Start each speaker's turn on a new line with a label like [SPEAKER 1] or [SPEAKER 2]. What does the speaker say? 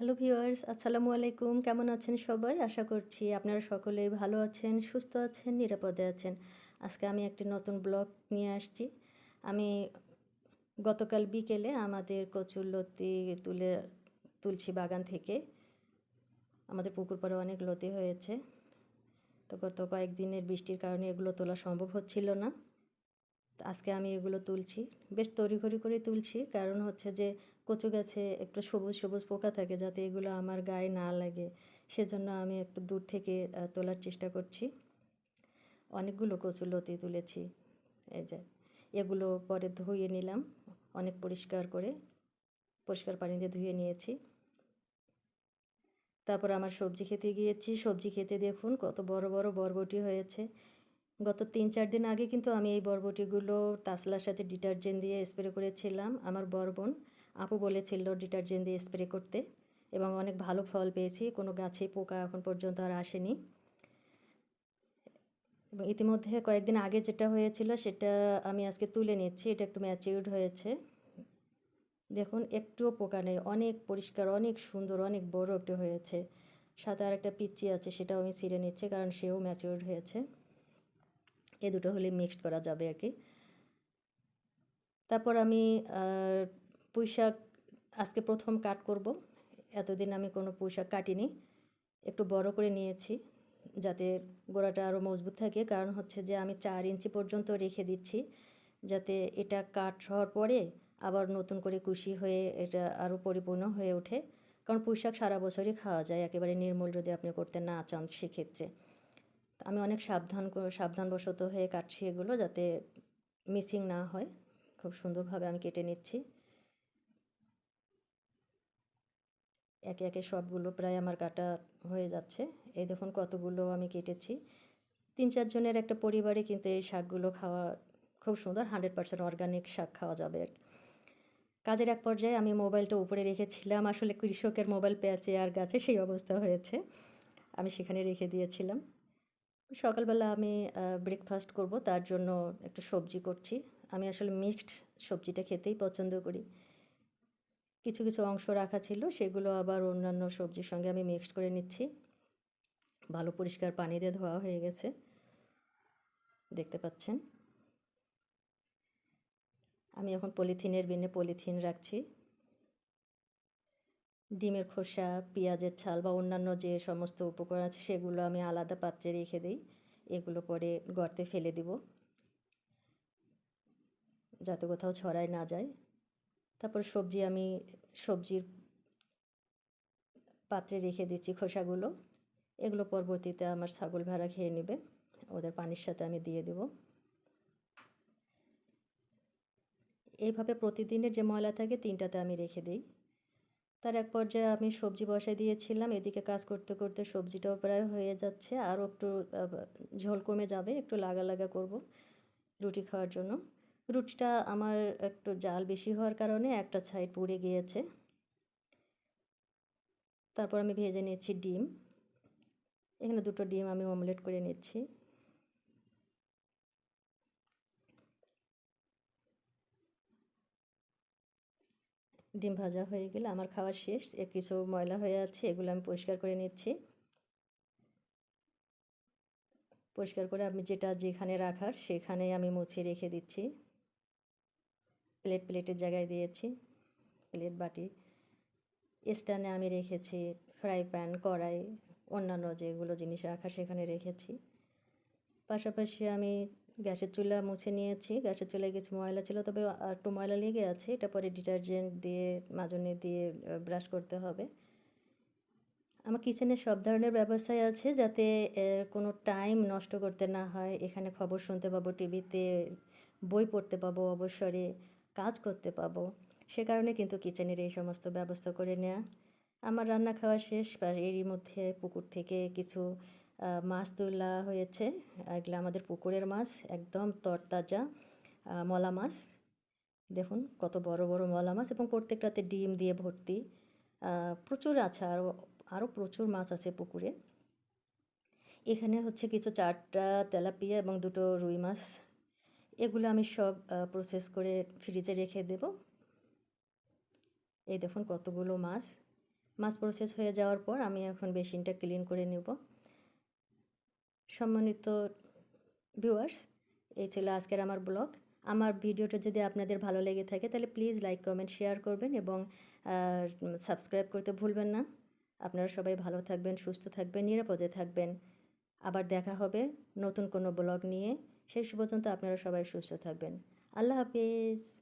[SPEAKER 1] Hello viewers আসসালামু আলাইকুম কেমন আছেন সবাই? আশা করছি আপনারা সকলেই ভালো আছেন, সুস্থ আছেন, নিরাপদে আছেন। আজকে আমি একটি নতুন ব্লগ নিয়ে আসছি। আমি গতকাল বিকেলে আমাদের কচুরলতি তুলে তুলছি বাগান থেকে আমাদের পুকুর পাড়ে অনেক লতি হয়েছে। তো গত কয়েকদিনের বৃষ্টির কারণে এগুলো তোলা সম্ভব হচ্ছিল না। আজকে আমি এগুলো তুলছি। বেশ তড়িঘড়ি করে তুলছি। কারণ হচ্ছে যে কচু গাছে একটু সবুজ সবুজ পোকা থাকে যাতে এগুলো আমার গায়ে না লাগে। সেজন্য আমি একটু দূর থেকে তোলার চেষ্টা করছি। অনেকগুলো কচু লতি তুলেছি। এই যে, এগুলো পরে ধুয়ে নিলাম। অনেক পরিষ্কার করে, পরিষ্কার পানি দিয়ে ধুয়ে নিয়েছি। তারপর আমার সবজি খেতে গিয়েছি। সবজি খেতে দেখুন কত বড় বড় বরবটি হয়েছে। গত তিন, চার দিন আগে কিন্তু আমি এই বরবটিগুলো তাসলার সাথে ডিটারজেন্ট দিয়ে স্প্রে করেছিলাম। আমার বরবন আপু বলেছিল ডিটারজেন্ট দিয়ে স্প্রে করতে এবং অনেক ভালো ফল পেয়েছি, কোনো গাছে পোকা এখন পর্যন্ত আর আসেনি। এবং ইতিমধ্যে কয়েকদিন আগে যেটা হয়েছিল সেটা আমি আজকে তুলে নিচ্ছি, এটা একটু ম্যাচিউর্ড হয়েছে। দেখুন, একটুও পোকা নেই, অনেক পরিষ্কার, অনেক সুন্দর, অনেক বড় একটু হয়েছে। সাথে আর একটা পিচ্চি আছে, সেটাও আমি ছিঁড়ে নিচ্ছি কারণ সেও ম্যাচিউর্ড হয়েছে। এ দুটো হলে মিক্সড করা যাবে আর কি। তারপর আমি পুঁই শাক আজকে প্রথম কাট করব। এতদিন আমি কোনো পুঁই শাক কাটিনি। একটু বড় করে নিয়েছি যাতে গোড়াটা আরও মজবুত থাকে। কারণ হচ্ছে যে আমি চার ইঞ্চি পর্যন্ত রেখে দিচ্ছি যাতে এটা কাট হওয়ার পরে আবার নতুন করে কুশি হয়ে এটা আরও পরিপূর্ণ হয়ে ওঠে। কারণ পুঁই শাক সারা বছরই খাওয়া যায়, একেবারে নির্মূল যদি আপনি করতে না চান সেক্ষেত্রে। আমি অনেক সাবধান সাবধানবশত হয়ে কাটছি এগুলো যাতে মিসিং না হয়। খুব সুন্দরভাবে আমি কেটে নিচ্ছি। একে একে সবগুলো প্রায় আমার কাটা হয়ে যাচ্ছে। এই দেখুন কতগুলো আমি কেটেছি। তিন চারজনের একটা পরিবারে কিন্তু এই শাকগুলো খাওয়া খুব সুন্দর হান্ড্রেড পার্সেন্ট অর্গানিক শাক খাওয়া যাবে। কাজের এক পর্যায়ে আমি মোবাইলটা উপরে রেখেছিলাম। আসলে কৃষকের মোবাইল পেঁচে আর গাছে সেই অবস্থা হয়েছে। আমি সেখানে রেখে দিয়েছিলাম। সকালবেলা আমি ব্রেকফাস্ট করব, তার জন্য একটু সবজি করছি। আমি আসলে মিক্সড সবজিটা খেতেই পছন্দ করি। কিছু কিছু অংশ রাখা ছিল। সেগুলো আবার অন্যান্য সবজির সঙ্গে আমি মিক্সড করে নিচ্ছি। ভালো পরিষ্কার পানি দিয়ে ধোয়া হয়ে গেছে। দেখতে পাচ্ছেন? আমি এখন পলিথিনের বিনে পলিথিন রাখছি। ডিমের খোসা, পেঁয়াজের ছাল বা অন্যান্য যে সমস্ত উপকরণ আছে, সেগুলো আমি আলাদা পাত্রে রেখে দিই। এগুলো পরে গর্তে ফেলে দিব। যাতে কোথাও ছড়ায় না যায়। তারপর সবজি আমি সবজির পাত্রে রেখে দিচ্ছি খোসাগুলো। এগুলো পরবর্তীতে আমার ছাগল ভেড়া খেয়ে নেবে। ওদের পানির সাথে আমি দিয়ে দেব। এইভাবে প্রতিদিনের যে ময়লা থাকে তিনটাতে আমি রেখে দিই। তার এক পর্যায়ে আমি সবজি বসাই দিয়েছিলাম। এদিকে কাজ করতে করতে সবজিটাও প্রায় হয়ে যাচ্ছে। আরও একটু ঝোল কমে যাবে। একটু লাগা লাগা করব রুটি খাওয়ার জন্য। রুটিটা আমার একটু জাল বেশি হওয়ার কারণে একটা সাইড পুড়ে গিয়েছে। তারপর আমি ভেজে নিচ্ছি ডিম। এখানে দুটো ডিম আমি অমলেট করে নিচ্ছি। ডিম ভাজা হয়ে গেলে আমার খাওয়া শেষ। কিছু ময়লা হয়ে আছে, এগুলো আমি পরিষ্কার করে নিচ্ছি। পরিষ্কার করে আমি যেটা যেখানে রাখার সেখানে আমি মুছে রেখে দিচ্ছি। প্লেট প্লেটের জায়গায় দিয়েছি, প্লেট বাটি। স্ট্যান্ডে আমি রেখেছি ফ্রাই প্যান, কড়াই, অন্যান্য যেগুলো জিনিস রাখা সেখানে রেখেছি। পাশাপাশি আমি গ্যাসের চুলা মুছে নিয়েছি। গ্যাসের চুলায় কিছু ময়লা ছিল, তবে একটু ময়লা লেগে আছে। এটা পরে ডিটারজেন্ট দিয়ে, মাজনে দিয়ে ব্রাশ করতে হবে। আমার কিচেনে সব ধরনের ব্যবস্থাই আছে যাতে কোনো টাইম নষ্ট করতে না হয়। এখানে খবর শুনতে পাবো, টিভিতে বই পড়তে পাবো অবসরে। কাজ করতে পাবো। সে কারণে কিন্তু কিচেনের এই সমস্ত ব্যবস্থা করে নেয়া। আমার রান্না খাওয়া শেষ এরই মধ্যে পুকুর থেকে কিছু মাছ তোলা হয়েছে। এগুলো আমাদের পুকুরের মাছ, একদম তরতাজা মলা মাছ। দেখুন কত বড় বড় মলা মাছ এবং প্রত্যেকটাতে ডিম দিয়ে ভর্তি। প্রচুর আছে আরও আরও প্রচুর মাছ আছে পুকুরে। এখানে হচ্ছে কিছু চারটা তেলাপিয়া এবং দুটো রুই মাছ এগুলো আমি সব প্রসেস করে ফ্রিজে রেখে দেব। এই দেখুন কতগুলো মাছ। মাছ প্রসেস হয়ে যাওয়ার পর আমি এখন বেসিনটা ক্লিন করে নেব। সম্মানিত ভিউয়ার্স এই ছিল আজকের আমার ব্লগ। আমার ভিডিওটা যদি আপনাদের ভালো লেগে থাকে তাহলে প্লিজ লাইক কমেন্ট শেয়ার করবেন এবং সাবস্ক্রাইব করতে ভুলবেন না। আপনারা সবাই ভালো থাকবেন, সুস্থ থাকবেন, নিরাপদে থাকবেন। আবার দেখা হবে নতুন কোনো ব্লগ নিয়ে। শেষ পর্যন্ত আপনারা সবাই সুস্থ থাকবেন। আল্লাহ হাফিজ।